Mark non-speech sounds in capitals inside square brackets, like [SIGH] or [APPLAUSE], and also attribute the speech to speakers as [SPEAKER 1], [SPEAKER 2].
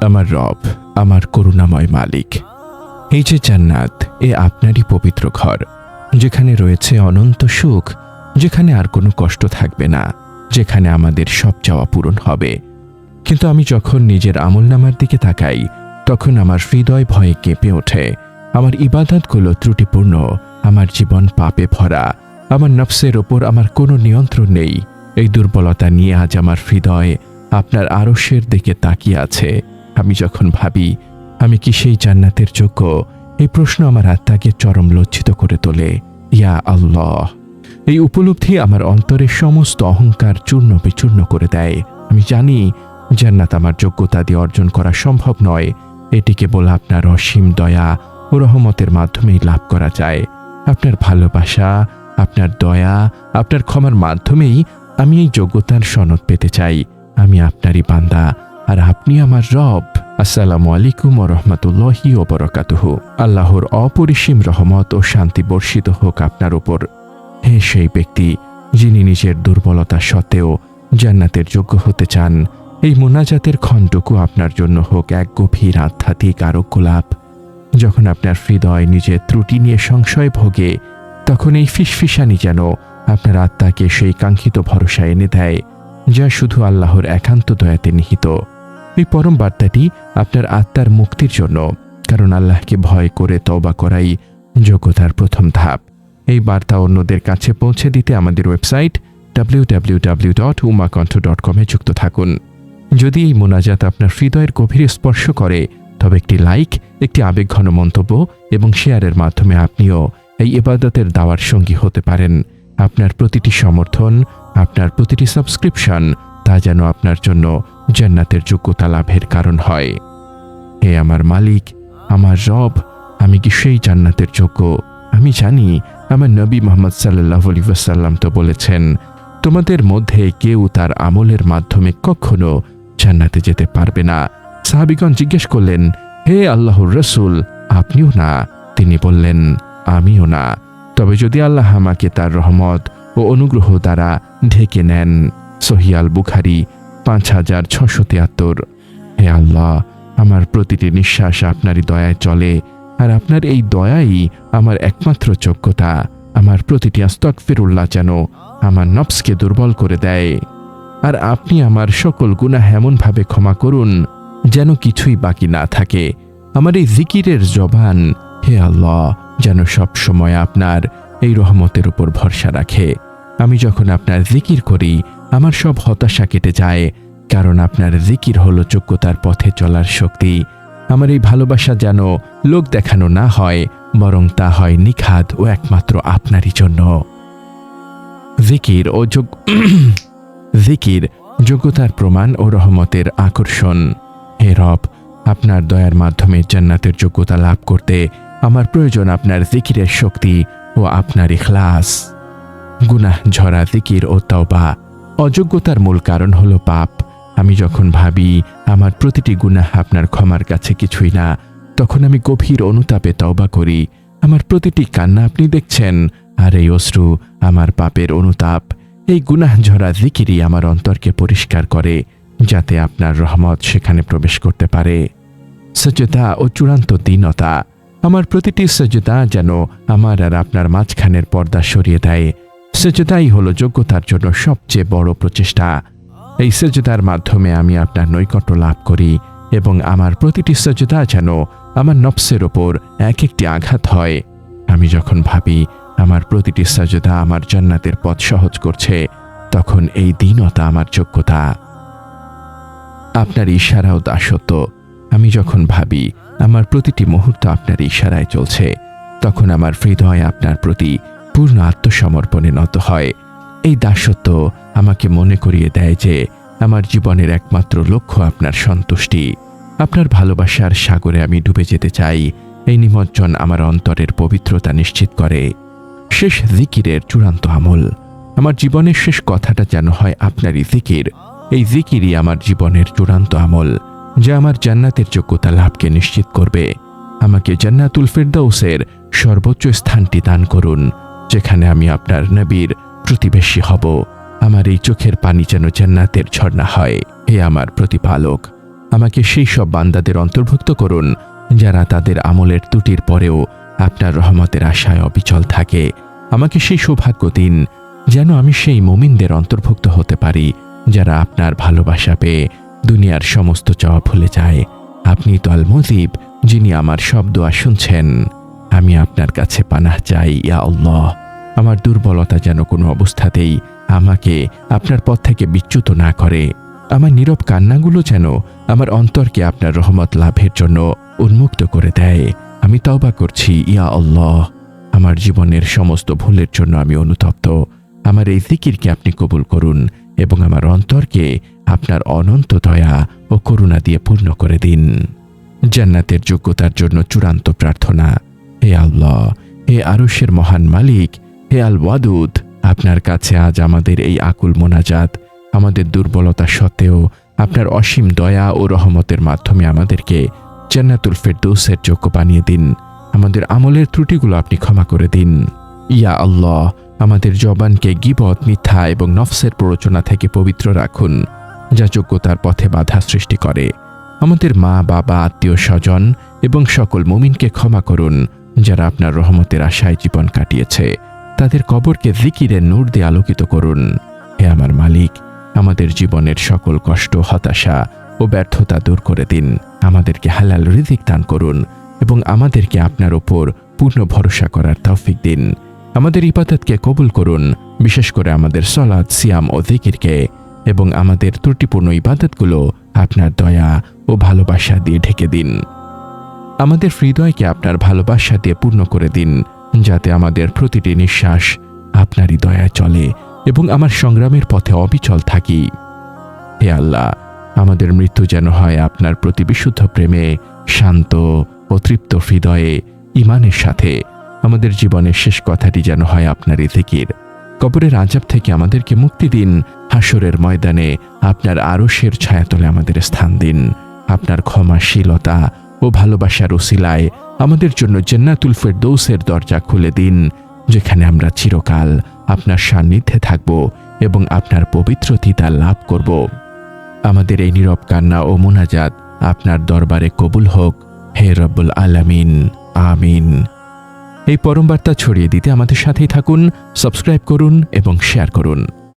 [SPEAKER 1] আমার রব, আমার করুণাময় মালিক। এই যে জান্নাত, এ আপনারই পবিত্র ঘর। যেখানে রয়েছে অনন্ত সুখ, যেখানে আর কোনো কষ্ট থাকবে না, যেখানে আমাদের সব চাওয়া পূরণ হবে। কিন্তু আমি যখন নিজের আমলনামার দিকে তাকাই, তখন আমার হৃদয় ভয়ে কেঁপে ওঠে। আমার ইবাদতগুলো ত্রুটিপূর্ণ, আমার জীবন পাপে ভরা, আমার নফসের ওপর আমার কোনো নিয়ন্ত্রণ নেই। এই দুর্বলতা নিয়ে আজ আমার হৃদয় আপনার আরশের দিকে তাকিয়ে আছে। আমি যখন ভাবি, আমি কি সেই জান্নাতের যোগ্য? এই প্রশ্ন আমার আত্মাকে চরম লজ্জিত করে তোলে। ইয়া আল্লাহ। এই উপলব্ধি আমার অন্তরের সমস্ত অহংকার চূর্ণ বিচূর্ণ করে দেয়। আমি জানি, জান্নাত আমার যোগ্যতা দিয়ে অর্জন করা সম্ভব নয়। এটি কেবল আপনার অসীম দয়া ও রহমতের মাধ্যমেই লাভ করা যায়। আপনার ভালোবাসা, আপনার দয়া, আপনার ক্ষমার মাধ্যমেই আমি এই যোগ্যতার সনদ পেতে চাই। আমি আপনারই বান্দা আর আপনি আমার রব। আসসালামু আলাইকুম ও রহমতুল্লাহি ও বরকাতুহ। আল্লাহর অপরিসীম রহমত ও শান্তি বর্ষিত হোক আপনার উপর। হে সেই ব্যক্তি, যিনি নিজের দুর্বলতা সত্ত্বেও জান্নাতের যোগ্য হতে চান, এই মোনাজাতের ক্ষণটুকু আপনার জন্য হোক এক গভীর আধ্যাত্মিক আরোগ্য লাভ যখন আপনার হৃদয় নিজের ত্রুটি নিয়ে সংশয় ভোগে, তখন এই ফিসফিসানি যেন আপনার আত্মাকে সেই কাঙ্ক্ষিত ভরসা এনে দেয়, যা শুধু আল্লাহর একান্ত দয়াতে নিহিত। এই পরম বার্তাটি আপনার আত্মার মুক্তির জন্য, কারণ আল্লাহকে ভয় করে তওবা করাই যোগ্যতার প্রথম ধাপ। এই বার্তা অন্যদের কাছে পৌঁছে দিতে আমাদের ওয়েবসাইট www.umakonto.com এ যুক্ত থাকুন। যদি এই মোনাজাত আপনার হৃদয়ের গভীরে স্পর্শ করে, তবে একটি লাইক, একটি আবেগঘন মন্তব্য এবং শেয়ারের মাধ্যমে আপনিও এই ইবাদতের দাওয়ার সঙ্গী হতে পারেন। আপনার প্রতিটি সমর্থন, আপনার প্রতিটি সাবস্ক্রিপশন তা যেন আপনার জন্য জান্নাতের যোগ্যতা লাভের কারণ হয়। হে আমার মালিক, আমার রব, আমি কি সেই জান্নাতের যোগ্য? আমি জানি, আমার নবী মোহাম্মদ সাল্লাহ তো বলেছেন, তোমাদের মধ্যে কেউ তার আমলের মাধ্যমে কখনো জান্নাতে যেতে পারবে না। সাহাবিগণ জিজ্ঞেস করলেন, হে আল্লাহর রসুল, আপনিও না? তিনি বললেন, আমিও না। তবে যদি আল্লাহ আমাকে তার রহমত ও অনুগ্রহ দ্বারা ঢেকে নেন সহিয়াল বুখারি পাঁচ হাজার ছশো তিয়াত্তর। হে আল্লাহ, আমার প্রতিটি নিঃশ্বাস আপনারই দয়ায় চলে, আর আপনার এই দয়াই আমার একমাত্র যোগ্যতা। আমার প্রতিটি আস্তকফিরুল্লাহ যেন আমার নফসকে দুর্বল করে দেয়। আর আপনি আমার সকল গুণা এমনভাবে ক্ষমা করুন, যেন কিছুই বাকি না থাকে। আমার এই জিকিরের জবান, হে আল্লাহ, যেন সব সময় আপনার এই রহমতের উপর ভরসা রাখে। আমি যখন আপনার জিকির করি আমার সব হতাশা কেটে যায়, কারণ আপনার জিকির হলো যোগ্যতার পথে চলার শক্তি। আমার এই ভালোবাসা যেন লোক দেখানো না হয়, বরং তা হয় নিখাদ ও একমাত্র আপনারই জন্য। জিকির ও যোগ [CLEARS THROAT] জিকির, যোগ্যতার প্রমাণ ও রহমতের আকর্ষণ। হে রব, আপনার দয়ার মাধ্যমে জান্নাতের যোগ্যতা লাভ করতে আমার প্রয়োজন আপনার জিকিরের শক্তি ও আপনার ইখলাস। গুনাহ, ঝরা, জিকির ও তওবা। অযোগ্যতার মূল কারণ হলো পাপ। আমি যখন ভাবি, আমার প্রতিটি গুনাহ আপনার ক্ষমার কাছে কিছুই না, তখন আমি গভীর অনুতাপে তওবা করি। আমার প্রতিটি কান্না আপনি দেখছেন, আর এই অশ্রু আমার পাপের অনুতাপ। এই গুনাহ ঝরা জিকিরই আমার অন্তরকে পরিষ্কার করে, যাতে আপনার রহমত সেখানে প্রবেশ করতে পারে। সজ্জতা ও চূড়ান্ত দীনতা। আমার প্রতিটি সজ্জতা যেন আমার আর আপনার মাঝখানের পর্দা সরিয়ে দেয়। সেজদাই হলো যোগ্যতার জন্য সবচেয়ে বড় প্রচেষ্টা। এই সেজদার মাধ্যমে আমি আপনার নৈকট্য লাভ করি এবং আমার প্রতিটি সজ্জদা যেন আমার নফসের ওপর এক একটি আঘাত হয়। আমি যখন ভাবি আমার প্রতিটি সজ্জদা আমার জান্নাতের পথ সহজ করছে, তখন এই দীনতা আমার যোগ্যতা। আপনার ইশারা ও দাসত্ব। আমি যখন ভাবি আমার প্রতিটি মুহূর্ত আপনার ইশারায় চলছে, তখন আমার হৃদয় আপনার প্রতি পূর্ণ আত্মসমর্পণে নত হয়। এই দাসত্ব আমাকে মনে করিয়ে দেয় যে, আমার জীবনের একমাত্র লক্ষ্য আপনার সন্তুষ্টি। আপনার ভালোবাসার সাগরে আমি ডুবে যেতে চাই। এই নিমজ্জন আমার অন্তরের পবিত্রতা নিশ্চিত করে। শেষ জিকিরের চূড়ান্ত আমল। আমার জীবনের শেষ কথাটা যেন হয় আপনারই জিকির। এই জিকিরই আমার জীবনের চূড়ান্ত আমল, যা আমার জান্নাতের যোগ্যতা লাভকে নিশ্চিত করবে। আমাকে জান্নাতুল ফেরদাউসের সর্বোচ্চ স্থানটি দান করুন। যেখানে আমি আপনার নবীর প্রতিবেশী হব। আমার এই চোখের পানি যেন জান্নাতের ঝর্ণা হয়। হে আমার প্রতিপালক, আমাকে সেই সব বান্দাদের অন্তর্ভুক্ত করুন, যারা তাদের আমলের ত্রুটির পরেও আপনার রহমতের আশায় অবিচল থাকে। আমাকে সেই সৌভাগ্য দিন, যেন আমি সেই মুমিনদের অন্তর্ভুক্ত হতে পারি, যারা আপনার ভালোবাসা পেয়ে দুনিয়ার সমস্ত চাওয়া ভুলে যায়। আপনি তো আল মুজিব যিনি আমার সব দোয়া শুনছেন। আমি আপনার কাছে পানাহ চাই, ইয়া আল্লাহ। আমার দুর্বলতা যেন কোনো অবস্থাতেই আমাকে আপনার পথ থেকে বিচ্যুত না করে। আমার নীরব কান্নাগুলো যেন আমার অন্তরকে আপনার রহমত লাভের জন্য উন্মুক্ত করে দেয়। আমি তওবা করছি, ইয়া আল্লাহ। আমার জীবনের সমস্ত ভুলের জন্য আমি অনুতপ্ত। আমার এই জিকিরকে আপনি কবুল করুন এবং আমার অন্তরকে আপনার অনন্ত দয়া ও করুণা দিয়ে পূর্ণ করে দিন। জান্নাতের যোগ্যতার জন্য চূড়ান্ত প্রার্থনা। হে আল্লাহ, হে আরশের মহান মালিক, হে আল ওয়াদুদ আপনার কাছে আজ আমাদের এই আকুল মোনাজাত, আমাদের দুর্বলতা সত্ত্বেও আপনার অসীম দয়া ও রহমতের মাধ্যমে আমাদেরকে জান্নাতুল ফেরদৌসের যোগ্য বানিয়ে দিন। আমাদের আমলের ত্রুটিগুলো আপনি ক্ষমা করে দিন। ইয়া আল্লাহ, আমাদের জবানকে গিবত, মিথ্যা এবং নফসের প্ররোচনা থেকে পবিত্র রাখুন, যা যোগ্যতার পথে বাধা সৃষ্টি করে। আমাদের মা, বাবা আত্মীয় স্বজন এবং সকল মুমিনকে ক্ষমা করুন। যারা আপনার রহমতের আশায় জীবন কাটিয়েছে, তাদের কবরকে জিকিরের নূর দিয়ে আলোকিত করুন। হে আমার মালিক, আমাদের জীবনের সকল কষ্ট, হতাশা ও ব্যর্থতা দূর করে দিন। আমাদেরকে হালাল রিজিক দান করুন এবং আমাদেরকে আপনার ওপর পূর্ণ ভরসা করার তৌফিক দিন। আমাদের ইবাদতকে কবুল করুন, বিশেষ করে আমাদের সলাদ সিয়াম ও জিকিরকে এবং আমাদের ত্রুটিপূর্ণ ইবাদতগুলো আপনার দয়া ও ভালোবাসা দিয়ে ঢেকে দিন। আমাদের হৃদয়কে আপনার ভালোবাসা দিয়ে পূর্ণ করে দিন, যাতে আমাদের প্রতিটি নিঃশ্বাস আপনারই দয়ায় চলে এবং আমার সংগ্রামের পথে অবিচল থাকি। হে আল্লাহ, আমাদের মৃত্যু যেন হয় আপনার প্রতি বিশুদ্ধ প্রেমে, শান্ত ও তৃপ্ত হৃদয়ে, ইমানের সাথে। আমাদের জীবনের শেষ কথাটি যেন হয় আপনার জিকির। কবরের আজাব থেকে আমাদেরকে মুক্তি দিন, হাসরের ময়দানে আপনার আরশের ছায়াতলে আমাদের স্থান দিন। আপনার ক্ষমাশীলতা ও ভালোবাসার ওসিলায় আমাদের জন্য জান্নাতুল ফেরদৌসের দরজা খুলে দিন, যেখানে আমরা চিরকাল আপনার সান্নিধ্যে থাকব এবং আপনার পবিত্র তিতা লাভ করব। আমাদের এই নীরব কান্না ও মোনাজাত আপনার দরবারে কবুল হোক। হে রব্বুল আলামিন, আমিন। এই পরমবার্তা ছড়িয়ে দিতে আমাদের সাথেই থাকুন, সাবস্ক্রাইব করুন এবং শেয়ার করুন।